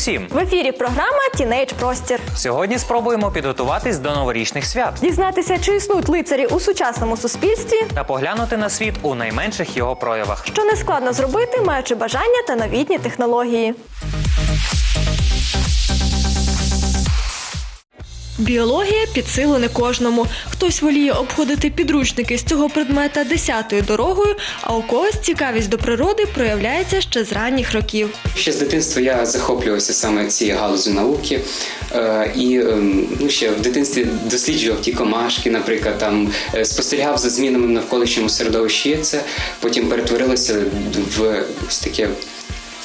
Усім! В ефірі програма Тінейдж Простір. Сьогодні спробуємо підготуватись до новорічних свят Дізнатися, чи існують лицарі у сучасному суспільстві, та поглянути на світ у найменших його проявах. що не складно зробити, маючи бажання та новітні технології. Біологія під силу не кожному. Хтось воліє обходити підручники з цього предмета десятою дорогою, а у когось цікавість до природи проявляється ще з ранніх років. Ще з дитинства я захоплювався саме цією галузю науки. Е, і ем, ну, ще в дитинстві досліджував ті комашки, наприклад, там е, спостерігав за змінами в навколишньому середовищі. Це потім перетворилося в ось таке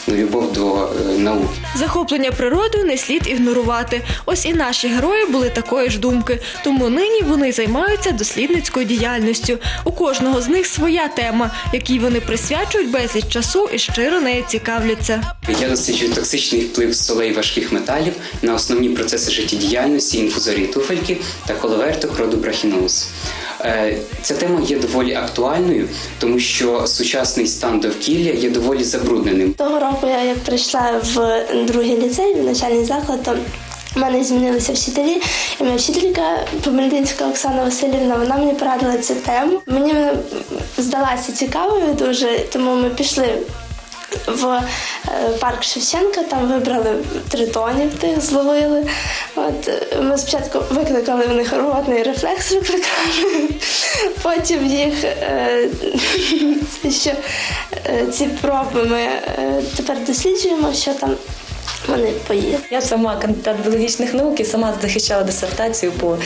любов до е, науки. Захоплення природою не слід ігнорувати. Ось і наші герої були такої ж думки. Тому нині вони займаються дослідницькою діяльністю. У кожного з них своя тема, якій вони присвячують безліч часу і щиро нею цікавляться. Я досліджую токсичний вплив солей важких металів на основні процеси життєдіяльності інфузорії туфельки та коловерток роду брахіноус. Е, Ця тема є доволі актуальною, тому що сучасний стан довкілля є доволі забрудненим. Того року я як прийшла в другий ліцей, в навчальний заклад, то в мене змінилися вчителі, і моя вчителька Помельдинська Оксана Васильівна, вона мені порадила цю тему. Мені здалася цікавою дуже, тому ми пішли в е, парк Шевченка, там вибрали тритонів тих, зловили. От ми спочатку викликали в них рвотний рефлекс, викликали, потім їх е, що е, ці проби ми е, тепер досліджуємо, що там вони поїли. Я сама кандидат біологічних наук і сама захищала дисертацію по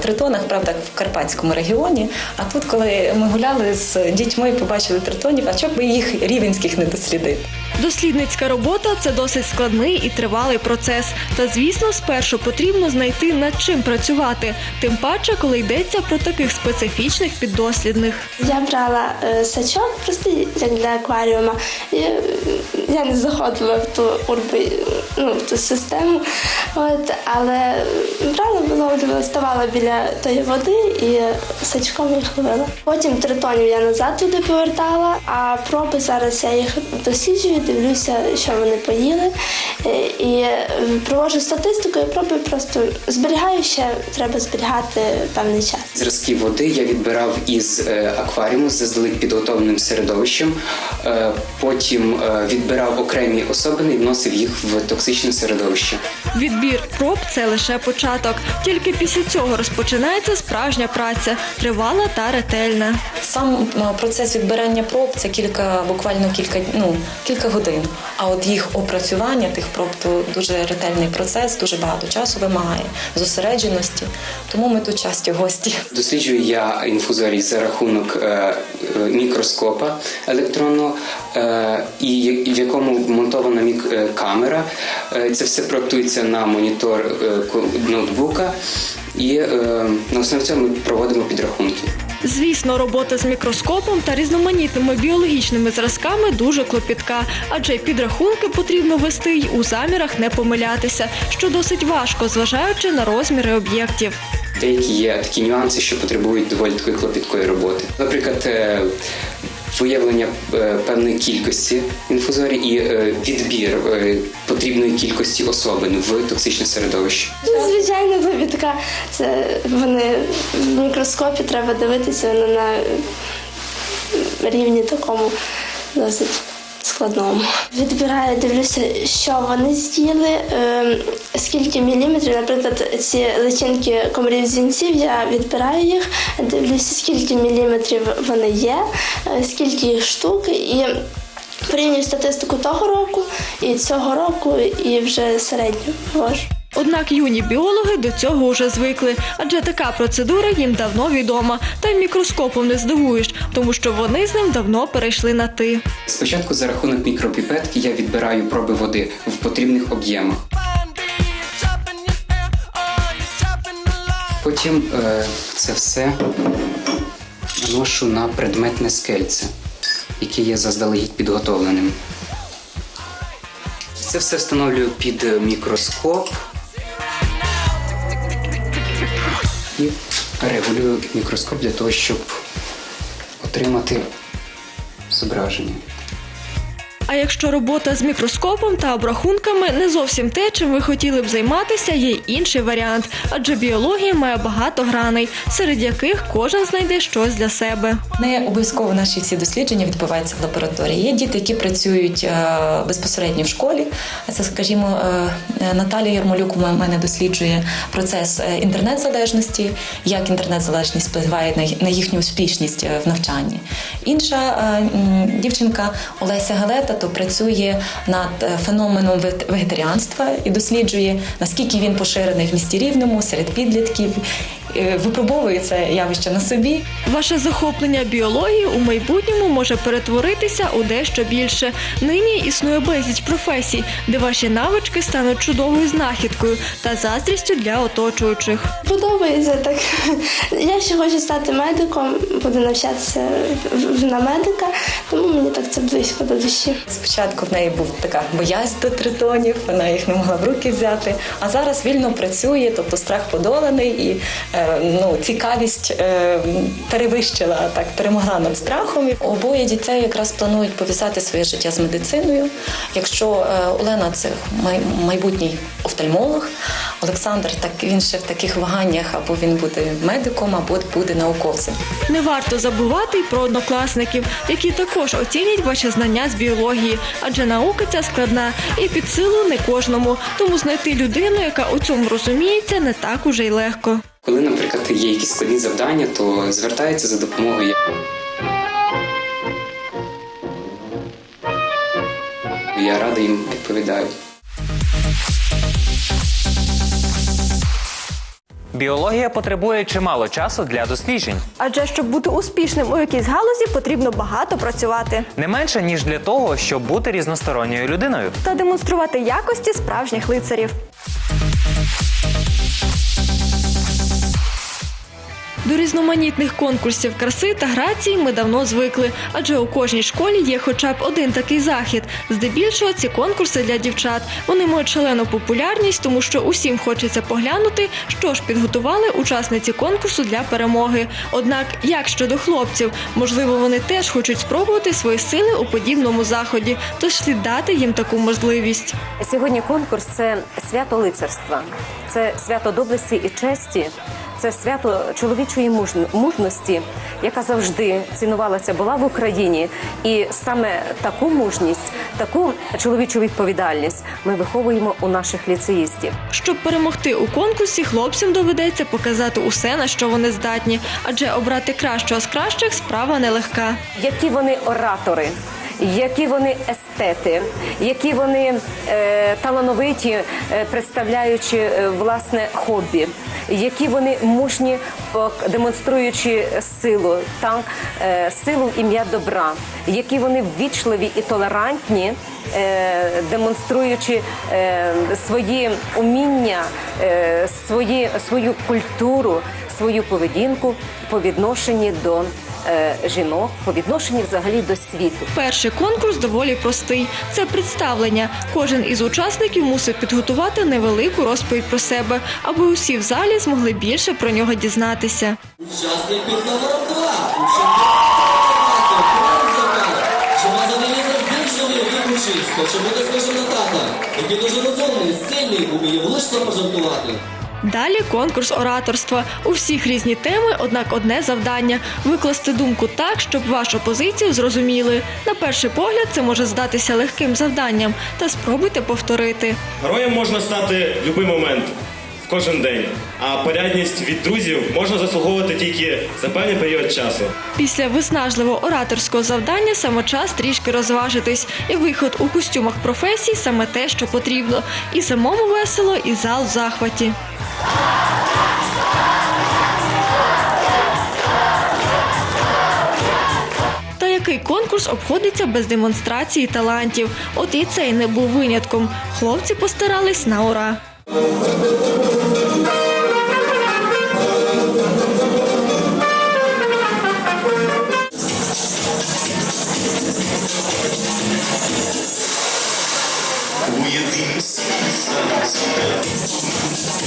тритонах, правда, в Карпатському регіоні. А тут, коли ми гуляли з дітьми, побачили тритонів, а чому б їх рівенських не дослідити? Дослідницька робота це досить складний і тривалий процес. Та звісно, спершу потрібно знайти над чим працювати, тим паче, коли йдеться про таких специфічних піддослідних. Я брала е, сачок просто як для акваріума. І е, я не заходила в ту урби, ну, в ту систему. От, але брала, виловлювала, ставала біля тої води і сачком їх ловила. Потім тритонів я назад туди повертала, а проби зараз я їх досліджую, дивлюся, що вони поїли. Е, І е, проводжу статистику, і проби просто зберігаю ще, треба зберігати певний час. Зразки води я відбирав із е, акваріуму з заздалегідь підготовленим середовищем. Е, Потім відбирав окремі особини і вносив їх в токсичне середовище. Відбір проб це лише початок. Тільки після цього розпочинається справжня праця, тривала та ретельна. Сам процес відбирання проб це кілька, буквально кілька, ну, кілька годин. А от їх опрацювання тих проб то дуже ретельний процес, дуже багато часу вимагає, зосередженості. Тому ми тут часті гості. Досліджую я інфузорій за рахунок е, е, мікроскопа електронного, е, і в якому вмонтована камера. Це все проектується на монітор ноутбука, і на основі цього ми проводимо підрахунки. Звісно, робота з мікроскопом та різноманітними біологічними зразками дуже клопітка, адже підрахунки потрібно вести й у замірах не помилятися, що досить важко, зважаючи на розміри об'єктів. Деякі є такі нюанси, що потребують доволі такої клопіткої роботи. Наприклад, е, виявлення е, певної кількості інфузорій і е, відбір е, потрібної кількості особин в токсичне середовище. Звичайно, Звичайно, така Це вони в мікроскопі треба дивитися на рівні такому досить складному. Відбираю, дивлюся, що вони з'їли, е, скільки міліметрів, наприклад, ці личинки комарів зінців, я відбираю їх, дивлюся, скільки міліметрів вони є, е, скільки їх штук і. Порівнюю статистику того року і цього року, і вже середню ввожу. Однак юні біологи до цього вже звикли, адже така процедура їм давно відома, та й мікроскопом не здивуєш, тому що вони з ним давно перейшли на ти. Спочатку за рахунок мікропіпетки я відбираю проби води в потрібних об'ємах. Потім е, це все наношу на предметне скельце, яке є заздалегідь підготовленим. Це все встановлюю під мікроскоп і регулюю мікроскоп для того, щоб отримати зображення. А якщо робота з мікроскопом та обрахунками не зовсім те, чим ви хотіли б займатися, є інший варіант. Адже біологія має багато граней, серед яких кожен знайде щось для себе. Не обов'язково наші всі дослідження відбуваються в лабораторії. Є діти, які працюють е, безпосередньо в школі. Це, скажімо, е, Наталія Ярмолюк у мене досліджує процес е, інтернет-залежності, як інтернет-залежність впливає на їхню успішність е, в навчанні. Інша е, дівчинка Олеся Галета то працює над е, феноменом вегетаріанства і досліджує, наскільки він поширений в місті рівному серед підлітків. Е, Випробовує це явище на собі. Ваше захоплення біологією у майбутньому може перетворитися у дещо більше. Нині існує безліч професій, де ваші навички стануть чудовою знахідкою та заздрістю для оточуючих. Подобається так. Я ще хочу стати медиком, буду навчатися на медика, тому мені так це близько до душі. Спочатку в неї був така боязнь до тритонів, вона їх не могла в руки взяти. А зараз вільно працює, тобто страх подоланий і е, ну, цікавість е, перевищила так, перемогла над страхом. Обоє дітей якраз планують пов'язати своє життя з медициною. Якщо е, Олена це май- майбутній офтальмолог, Олександр так він ще в таких ваганнях, або він буде медиком, або буде науковцем. Не варто забувати й про однокласників, які також оцінять ваші знання з біології, адже наука ця складна і під силу не кожному. Тому знайти людину, яка у цьому розуміється, не так уже й легко. Коли, наприклад, є якісь складні завдання, то звертаються за допомогою. Я радий їм відповідаю. Біологія потребує чимало часу для досліджень, Адже щоб бути успішним у якійсь галузі, потрібно багато працювати не менше ніж для того, щоб бути різносторонньою людиною. та демонструвати якості справжніх лицарів. До різноманітних конкурсів краси та грації ми давно звикли, адже у кожній школі є хоча б один такий захід. Здебільшого ці конкурси для дівчат. Вони мають шалену популярність, тому що усім хочеться поглянути, що ж підготували учасниці конкурсу для перемоги. Однак, як щодо хлопців, можливо, вони теж хочуть спробувати свої сили у подібному заході, тож слід дати їм таку можливість. Сьогодні конкурс це свято лицарства, це свято доблесті і честі, це свято чоловічої мужності, яка завжди цінувалася була в Україні. І саме таку мужність, таку чоловічу відповідальність ми виховуємо у наших ліцеїстів. Щоб перемогти у конкурсі, хлопцям доведеться показати усе, на що вони здатні, адже обрати кращого з кращих справа нелегка. які вони оратори. Які вони естети, які вони е, талановиті, е, представляючи е, власне хобі, які вони мужні, демонструючи силу, так, е, силу ім'я добра, які вони ввічливі і толерантні, е, демонструючи е, свої уміння, е, свої, свою культуру, свою поведінку по відношенні до жінок, по відношенні взагалі до світу. Перший конкурс доволі простий. Це представлення. Кожен із учасників мусив підготувати невелику розповідь про себе, аби усі в залі змогли більше про нього дізнатися. Учасник під номером 2. У чемпіонаті Франція, що вас не вивчить, хоче бути схожим на тата, який дуже розумний, сильний, уміє влучно пожартувати. Далі конкурс ораторства. У всіх різні теми, однак одне завдання викласти думку так, щоб вашу позицію зрозуміли. На перший погляд це може здатися легким завданням, та спробуйте повторити. Героєм можна стати в будь-який момент, в кожен день. А порядність від друзів можна заслуговувати тільки за певний період часу. Після виснажливого ораторського завдання саме час трішки розважитись, і виход у костюмах професій саме те, що потрібно. І самому весело, і зал в захваті. Та який конкурс обходиться без демонстрації талантів? От і цей не був винятком. Хлопці постарались на ура. Уйди,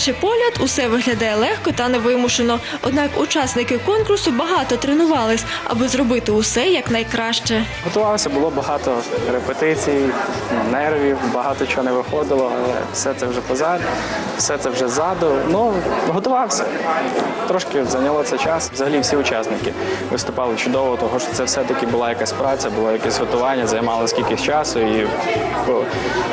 перший погляд усе виглядає легко та невимушено. Однак учасники конкурсу багато тренувались, аби зробити усе якнайкраще. Готувався, було багато репетицій, нервів, багато чого не виходило, але все це вже позаду, все це вже ззаду. Ну, готувався. Трошки зайняло це час. Взагалі всі учасники виступали чудово, тому що це все-таки була якась праця, було якесь готування, займало скільки часу і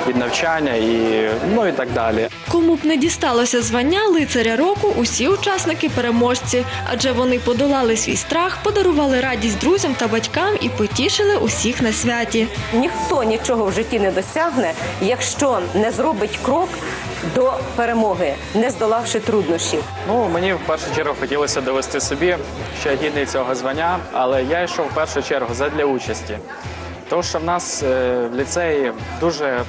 від навчання, і ну і так далі. Кому б не дісталося звання лицаря року, усі учасники переможці, адже вони подолали свій страх, подарували радість друзям та батькам і потішили усіх на святі. Ніхто нічого в житті не досягне, якщо не зробить крок до перемоги, не здолавши труднощів. Ну, мені в першу чергу хотілося довести собі, що я гідний цього звання, але я йшов в першу чергу задля участі. Тому що в нас е, в ліцеї дуже,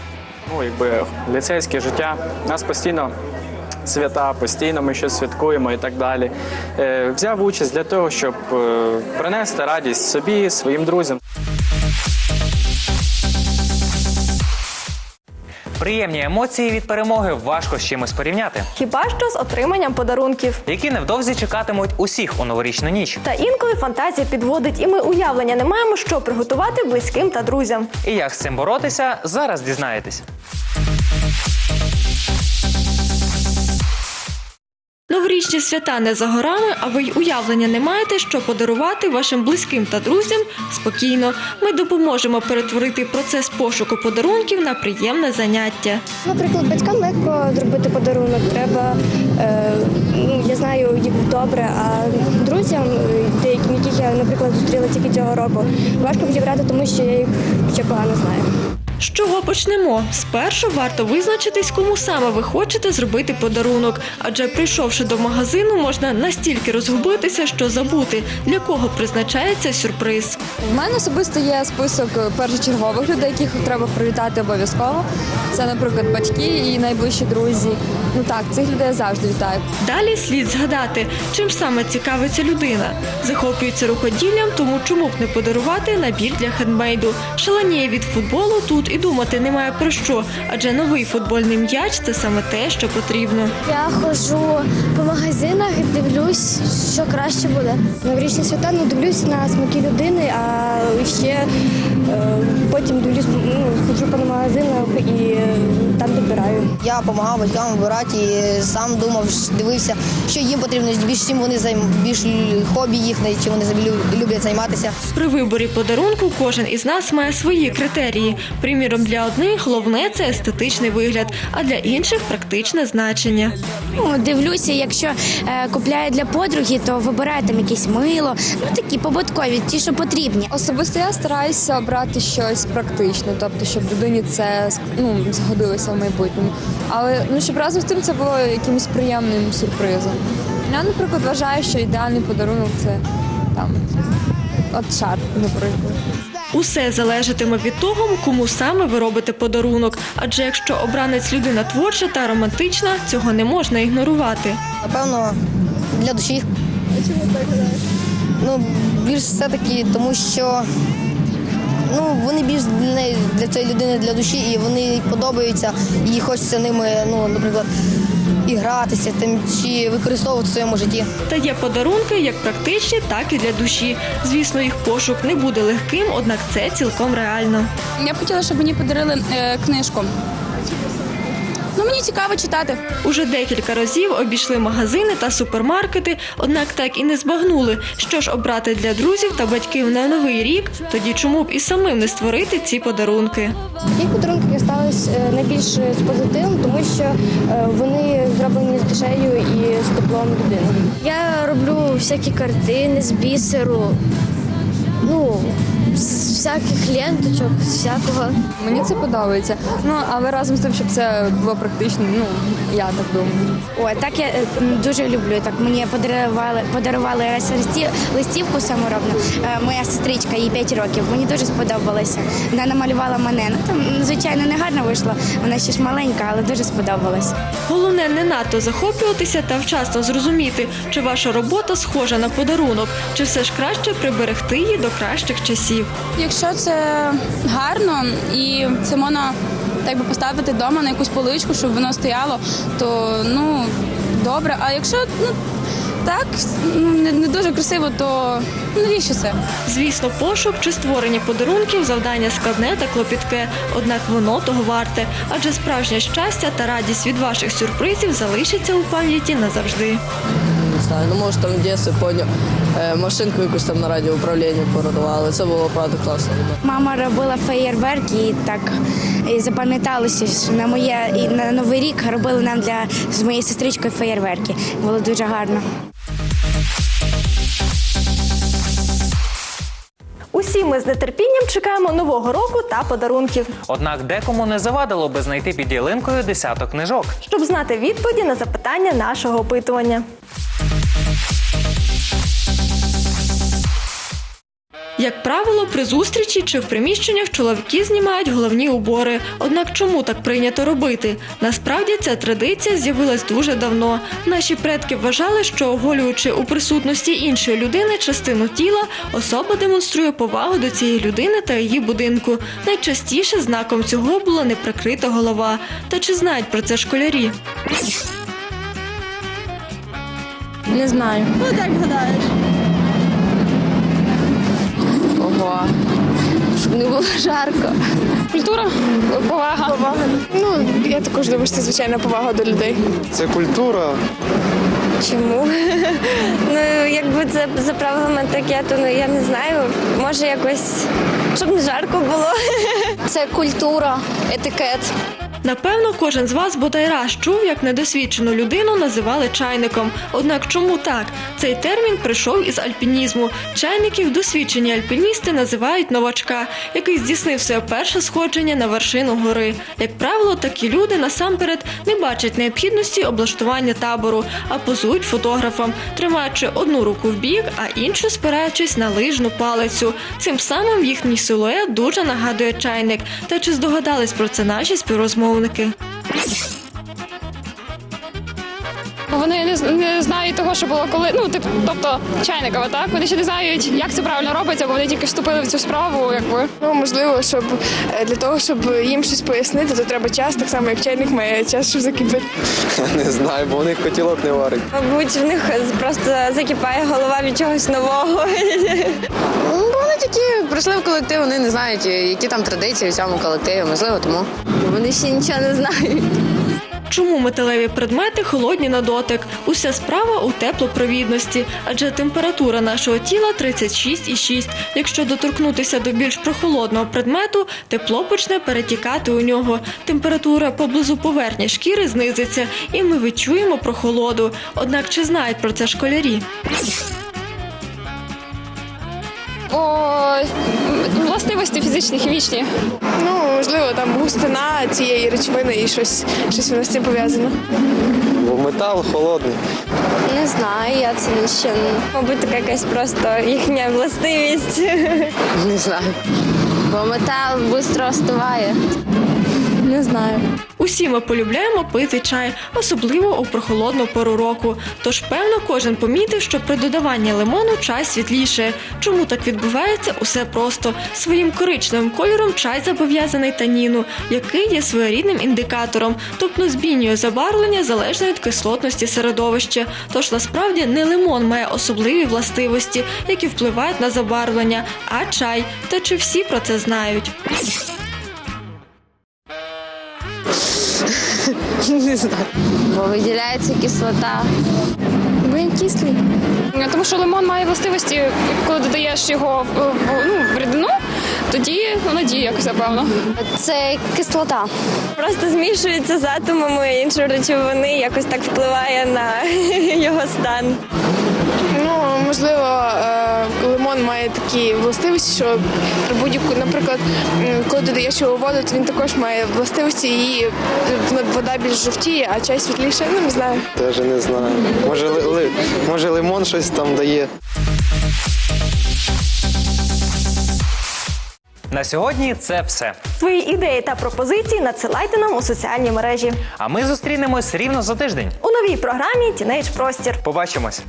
ну, якби ліцейське життя, у нас постійно свята, постійно ми щось святкуємо і так далі. Е, взяв участь для того, щоб е, принести радість собі, своїм друзям. Приємні емоції від перемоги важко з чимось порівняти, Хіба що з отриманням подарунків. які невдовзі чекатимуть усіх у новорічну ніч. Та інколи фантазія підводить, і ми уявлення не маємо, що приготувати близьким та друзям. І як з цим боротися, зараз дізнаєтесь. Новорічні свята не за горами, а ви й уявлення не маєте, що подарувати вашим близьким та друзям спокійно. Ми допоможемо перетворити процес пошуку подарунків на приємне заняття. Наприклад, батькам легко зробити подарунок. Треба, е, ну, я знаю їх добре, а друзям, е, деяким, яких я, наприклад, зустріла тільки цього року, важко підібрати, тому що я їх ще погано знаю. З чого почнемо? Спершу варто визначитись, кому саме ви хочете зробити подарунок, адже прийшовши до магазину, можна настільки розгубитися, що забути, для кого призначається сюрприз. У мене особисто є список першочергових людей, яких треба привітати обов'язково. Це, наприклад, батьки і найближчі друзі. Ну так, цих людей я завжди вітаю. Далі слід згадати, чим саме цікавиться людина. Захоплюється рукоділлям, тому чому б не подарувати набір для хендмейду. Шаленіє від футболу тут і думати немає про що, адже новий футбольний м'яч це саме те, що потрібно. Я ходжу по магазинах, і дивлюсь, що краще буде. Новорічні свята ну, дивлюсь на смаки людини, а ще е, потім дивлюсь, ну, ходжу по магазинах і е, там підбираю. Я допомагав батькам вибирати і сам думав, дивився, що їм потрібно, більш чим вони займ, більш хобі їхнє, чим вони люблять займатися. При виборі подарунку кожен із нас має свої критерії. Приміром, для одних головне це естетичний вигляд, а для інших практичне значення. Ну, дивлюся, якщо е, купляю для подруги, то вибираю там якесь мило, ну такі побуткові, ті, що потрібні. Особисто я стараюся обрати щось практичне, тобто, щоб людині це ну, згодилося в майбутньому. Але ну, щоб разом з тим це було якимось приємним сюрпризом. Я, наприклад, вважаю, що ідеальний подарунок це там от шарф, наприклад. Усе залежатиме від того, кому саме ви робите подарунок. Адже якщо обранець людина творча та романтична, цього не можна ігнорувати. Напевно, для душі. Ну, більш все-таки, тому що ну, вони більш для неї, для цієї людини для душі, і вони подобаються, і хочеться ними, ну, наприклад, і гратися тим, чи використовувати в своєму житті. Та є подарунки як практичні, так і для душі. Звісно, їх пошук не буде легким, однак це цілком реально. Я б хотіла, щоб мені подарили е, книжку. Ну, мені цікаво читати. Уже декілька разів обійшли магазини та супермаркети, однак так і не збагнули, що ж обрати для друзів та батьків на новий рік. Тоді чому б і самим не створити ці подарунки? Їх подарунки дістались е, найбільш з позитивом, тому що е, вони зроблені з душею і з теплом людини. Я роблю всякі картини з бісеру, ну, з всяких ленточок, з всякого. Мені це подобається. Ну, але разом з тим, щоб це було практично, ну, я так думаю. Ой, так я е, дуже люблю. Так мені подарували подарували листівку саморобну. Е, Моя сестричка, їй 5 років. Мені дуже сподобалося. Вона намалювала мене. Ну там звичайно не гарно вийшло. Вона ще ж маленька, але дуже сподобалось. Головне не надто захоплюватися та вчасно зрозуміти, чи ваша робота схожа на подарунок, чи все ж краще приберегти її до кращих часів. Якщо це гарно і це можна так би поставити вдома на якусь поличку, щоб воно стояло, то ну добре. А якщо ну так ну, не, не дуже красиво, то навіщо це? Звісно, пошук чи створення подарунків завдання складне та клопітке, однак воно того варте, адже справжнє щастя та радість від ваших сюрпризів залишиться у пам'яті назавжди. Знаю, ну може там в дитинстві поняв машинку якусь там на радіоуправлінні продавали. Це було правда класно. Мама робила феєрверки і так і запам'яталося, що на моє і на новий рік робили нам для з моєю сестричкою феєрверки. Було дуже гарно. Усі ми з нетерпінням чекаємо нового року та подарунків. Однак декому не завадило би знайти під ялинкою десяток книжок. Щоб знати відповіді на запитання нашого опитування. Як правило, при зустрічі чи в приміщеннях чоловіки знімають головні убори. Однак чому так прийнято робити? Насправді ця традиція з'явилась дуже давно. Наші предки вважали, що оголюючи у присутності іншої людини частину тіла, особа демонструє повагу до цієї людини та її будинку. Найчастіше знаком цього була неприкрита голова. Та чи знають про це школярі? Не знаю. Ну так гадаєш. Було жарко. Культура, повага. Повага. Ну я також думаю, що це звичайна повага до людей. Це культура. Чому? ну якби це за правилами таке, то ну я не знаю. Може якось щоб не жарко було. Це культура, етикет. Напевно, кожен з вас бодай раз чув, як недосвідчену людину називали чайником. Однак чому так? Цей термін прийшов із альпінізму. Чайників досвідчені альпіністи називають новачка, який здійснив своє перше сходження на вершину гори. Як правило, такі люди насамперед не бачать необхідності облаштування табору, а позують фотографам, тримаючи одну руку в бік, а іншу спираючись на лижну палицю. Цим самим їхній силует дуже нагадує чайник. Та чи здогадались про це наші співрозмовники? Вони не, не знають того, що було коли. Ну, тип, тобто чайникова, так? Вони ще не знають, як це правильно робиться, бо вони тільки вступили в цю справу, якби. Ну, можливо, щоб е, для того, щоб їм щось пояснити, то треба час, так само як чайник має час, щоб закипити. Не знаю, бо у них котілок не варить. Мабуть, в них просто закипає голова від чогось нового. Ну, бо вони тільки прийшли в колектив, вони не знають, які там традиції в цьому колективі, можливо, тому. Вони ще нічого не знають. Чому металеві предмети холодні на дотик? Уся справа у теплопровідності, адже температура нашого тіла 36,6. Якщо доторкнутися до більш прохолодного предмету, тепло почне перетікати у нього. Температура поблизу поверхні шкіри знизиться, і ми відчуємо прохолоду. Однак чи знають про це школярі? О, властивості фізичні, хімічні. Ну, можливо, там густина цієї речовини і щось, щось воно з цим пов'язано. Бо метал холодний. Не знаю, я це не ще. Мабуть, така якась просто їхня властивість. Не знаю. Бо метал швидко остиває. Не знаю. Усі ми полюбляємо пити чай, особливо у прохолодну пору року. Тож, певно, кожен помітив, що при додаванні лимону чай світліше. Чому так відбувається? Усе просто своїм коричневим кольором чай зобов'язаний таніну, який є своєрідним індикатором, тобто змінює забарвлення залежно від кислотності середовища. Тож насправді не лимон має особливі властивості, які впливають на забарвлення, а чай. Та чи всі про це знають? Не знаю. Бо виділяється кислота. Бо він кислий. Тому що лимон має властивості, коли додаєш його ну, в рідину, тоді воно діє якось, напевно. Це кислота. Просто змішується з атомами іншої речовини, якось так впливає на його стан. Можливо, е, лимон має такі властивості, що при будь-яку, наприклад, коли додаєш його у воду, то він також має властивості, і вода більш жовтіє, а чай світліше. Ну, не знаю. Теж не знаю. Може, ли, ли- може лимон щось там дає. На сьогодні це все. Свої ідеї та пропозиції надсилайте нам у соціальні мережі. А ми зустрінемось рівно за тиждень. У новій програмі Тінейдж Простір. Побачимось.